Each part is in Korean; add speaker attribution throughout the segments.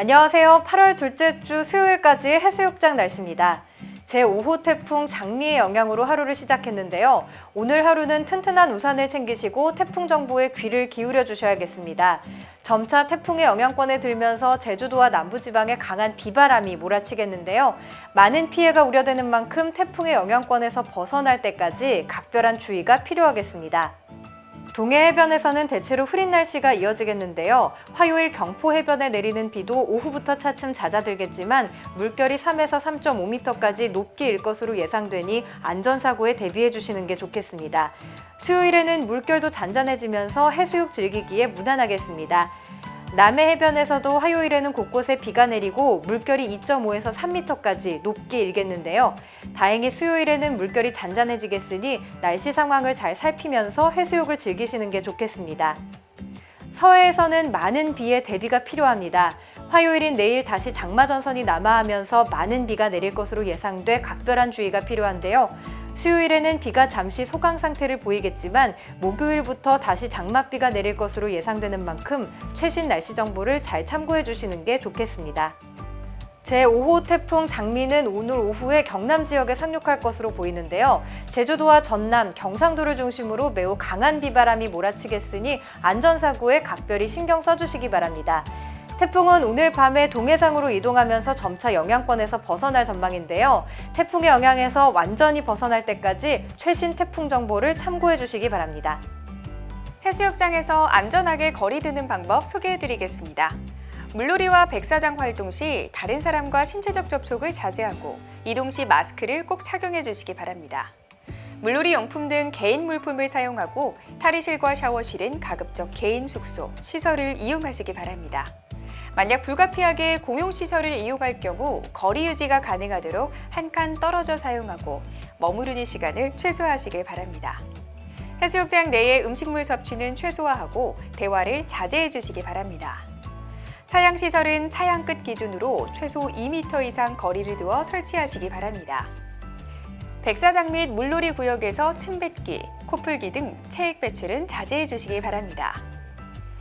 Speaker 1: 안녕하세요. 8월 둘째 주 수요일까지 해수욕장 날씨입니다. 제5호 태풍 장미의 영향으로 하루를 시작했는데요. 오늘 하루는 튼튼한 우산을 챙기시고 태풍 정보에 귀를 기울여 주셔야겠습니다. 점차 태풍의 영향권에 들면서 제주도와 남부지방에 강한 비바람이 몰아치겠는데요. 많은 피해가 우려되는 만큼 태풍의 영향권에서 벗어날 때까지 각별한 주의가 필요하겠습니다. 동해 해변에서는 대체로 흐린 날씨가 이어지겠는데요. 화요일 경포 해변에 내리는 비도 오후부터 차츰 잦아들겠지만 물결이 3에서 3.5m까지 높게 일 것으로 예상되니 안전사고에 대비해 주시는 게 좋겠습니다. 수요일에는 물결도 잔잔해지면서 해수욕 즐기기에 무난하겠습니다. 남해 해변에서도 화요일에는 곳곳에 비가 내리고 물결이 2.5에서 3m까지 높게 일겠는데요. 다행히 수요일에는 물결이 잔잔해지겠으니 날씨 상황을 잘 살피면서 해수욕을 즐기시는 게 좋겠습니다. 서해에서는 많은 비에 대비가 필요합니다. 화요일인 내일 다시 장마전선이 남하하면서 많은 비가 내릴 것으로 예상돼 각별한 주의가 필요한데요. 수요일에는 비가 잠시 소강 상태를 보이겠지만 목요일부터 다시 장맛비가 내릴 것으로 예상되는 만큼 최신 날씨 정보를 잘 참고해 주시는 게 좋겠습니다. 제5호 태풍 장미는 오늘 오후에 경남 지역에 상륙할 것으로 보이는데요. 제주도와 전남, 경상도를 중심으로 매우 강한 비바람이 몰아치겠으니 안전사고에 각별히 신경 써주시기 바랍니다. 태풍은 오늘 밤에 동해상으로 이동하면서 점차 영향권에서 벗어날 전망인데요. 태풍의 영향에서 완전히 벗어날 때까지 최신 태풍 정보를 참고해 주시기 바랍니다.
Speaker 2: 해수욕장에서 안전하게 거리 두는 방법 소개해 드리겠습니다. 물놀이와 백사장 활동 시 다른 사람과 신체적 접촉을 자제하고 이동 시 마스크를 꼭 착용해 주시기 바랍니다. 물놀이 용품 등 개인 물품을 사용하고 탈의실과 샤워실은 가급적 개인 숙소, 시설을 이용하시기 바랍니다. 만약 불가피하게 공용시설을 이용할 경우 거리 유지가 가능하도록 한 칸 떨어져 사용하고 머무르는 시간을 최소화하시길 바랍니다. 해수욕장 내의 음식물 섭취는 최소화하고 대화를 자제해 주시기 바랍니다. 차양 시설은 차양 끝 기준으로 최소 2m 이상 거리를 두어 설치하시기 바랍니다. 백사장 및 물놀이 구역에서 침 뱉기, 코풀기 등 체액 배출은 자제해 주시기 바랍니다.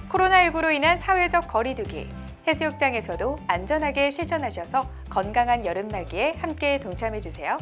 Speaker 2: 코로나19로 인한 사회적 거리두기, 해수욕장에서도 안전하게 실천하셔서 건강한 여름나기에 함께 동참해 주세요.